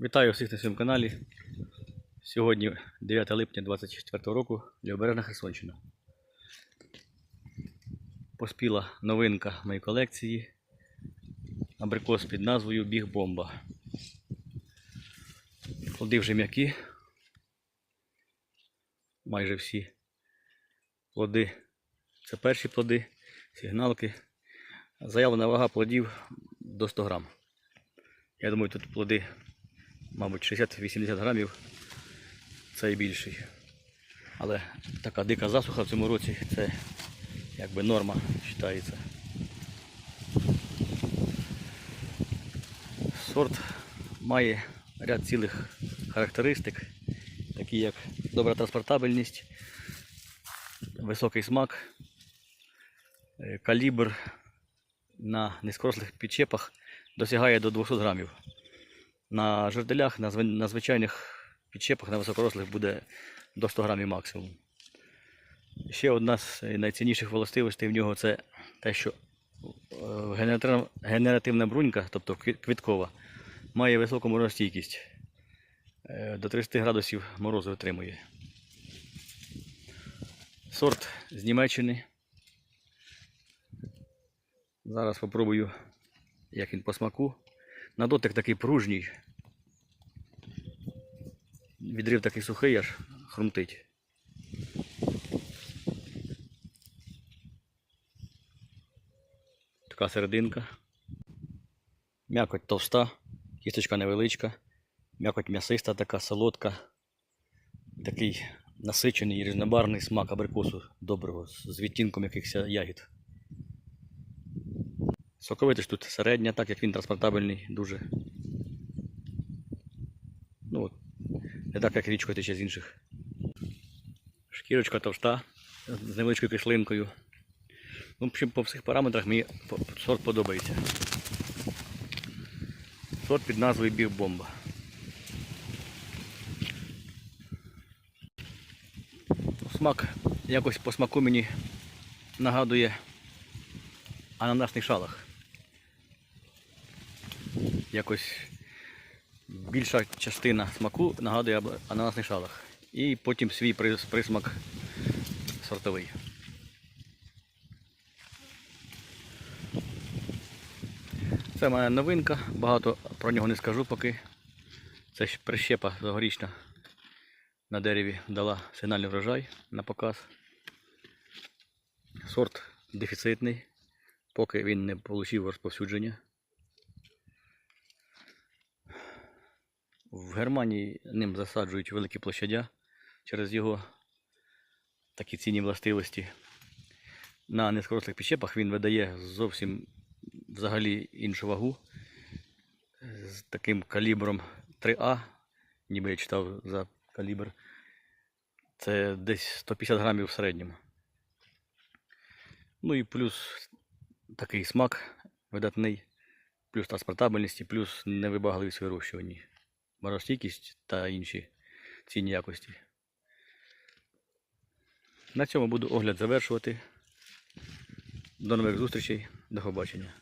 Вітаю всіх на своєму каналі. Сьогодні 9 липня 2024 року Лівобережна Херсонщина. Поспіла новинка моєї колекції. Абрикос під назвою Біг Бомба. Плоди вже м'які. Майже всі плоди. Це перші плоди, сигналки. Заявлена вага плодів до 100 грам. Я думаю, тут плоди, мабуть, 60-80 грамів. Це і більший. Але така дика засуха в цьому році це якби норма вважається. Сорт має ряд цілих характеристик, такі як добра транспортабельність, високий смак, е, калібр на низькорослих підчепах досягає до 200 грамів. На жерделях, на, на звичайних підчепах, на високорослих буде до 100 грамів максимум. Ще одна з найцінніших властивостей в нього це те, що е, генеративна, брунька, тобто квіткова, має високу морозостійкість. Е, До 30 градусів морозу витримує. Сорт з Німеччини. Зараз спробую, як він по смаку. На дотик такий пружній. Відрив такий сухий, аж хрумтить. Така серединка. М'якоть товста, кісточка невеличка, м'якоть м'ясиста, така солодка. Такий насичений і різнобарний смак абрикосу доброго з відтінком якихось ягід. Соковитість тут середня, так як він транспортабельний дуже. Ну, от, не так, як річко тече з інших. Шкірочка товста, з невеличкою кислинкою. Ну, по всіх параметрах мені сорт подобається. Сорт під назвою Біг Бомба. Смак якось по смаку мені нагадує ананасний шалах. Якось більша частина смаку нагадує ананасний шалах. І потім свій присмак сортовий. Це моя новинка, багато про нього не скажу поки. Це ж прищепа загорічна на дереві дала сигнальний врожай на показ. Сорт дефіцитний, поки він не отримав розповсюдження. В Германії ним засаджують великі площадя через його такі цінні властивості. На низькорослих підчепах він видає зовсім взагалі іншу вагу з таким калібром 3А, ніби я читав за калібр. Це десь 150 грамів в середньому. Ну і плюс такий смак видатний, плюс транспортабельність плюс невибагливість у вирощуванні. Та інші цінні якості. На цьому буду огляд завершувати. До нових зустрічей, до побачення.